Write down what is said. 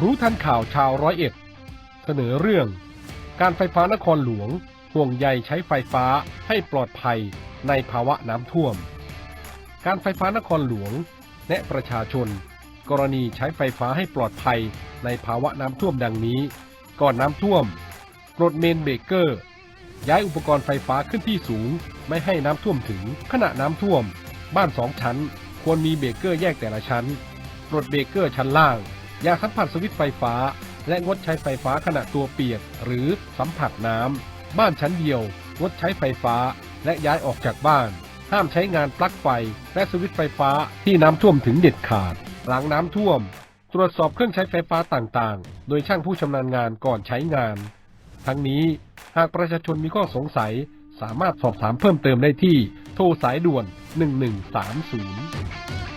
รู้ทันข่าวชาวร้อยเอ็ด เสนอเรื่อง การไฟฟ้านครหลวง ห่วงใยใช้ไฟฟ้าให้ปลอดภัยในภาวะน้ำท่วม การไฟฟ้านครหลวง แนะประชาชน กรณีใช้ไฟฟ้าให้ปลอดภัยในภาวะน้ำท่วมดังนี้ ก่อนน้ำท่วมปลดเมนเบเกอร์ ย้ายอุปกรณ์ไฟฟ้าขึ้นที่สูง ไม่ให้น้ำท่วมถึงขณะน้ำท่วม บ้านสองชั้น ควรมีเบเกอร์แยกแต่ละชั้นปลดเบเกอร์ชั้นล่าง อย่าสัมผัสสวิตช์ไฟฟ้า และงดใช้ไฟฟ้าขณะตัวเปียก หรือสัมผัสน้ำ บ้านชั้นเดียว งดใช้ไฟฟ้า และย้ายออกจากบ้าน ห้ามใช้งานปลั๊กไฟ และสวิตช์ไฟฟ้าที่น้ำท่วมถึงเด็ดขาด หลังน้ำท่วม ตรวจสอบเครื่องใช้ไฟฟ้าต่างๆ โดยช่างผู้ชำนาญงานก่อนใช้งาน ทั้งนี้หากประชาชนมีข้อสงสัย สามารถสอบถามเพิ่มเติมได้ที่ โทรสายด่วน 1130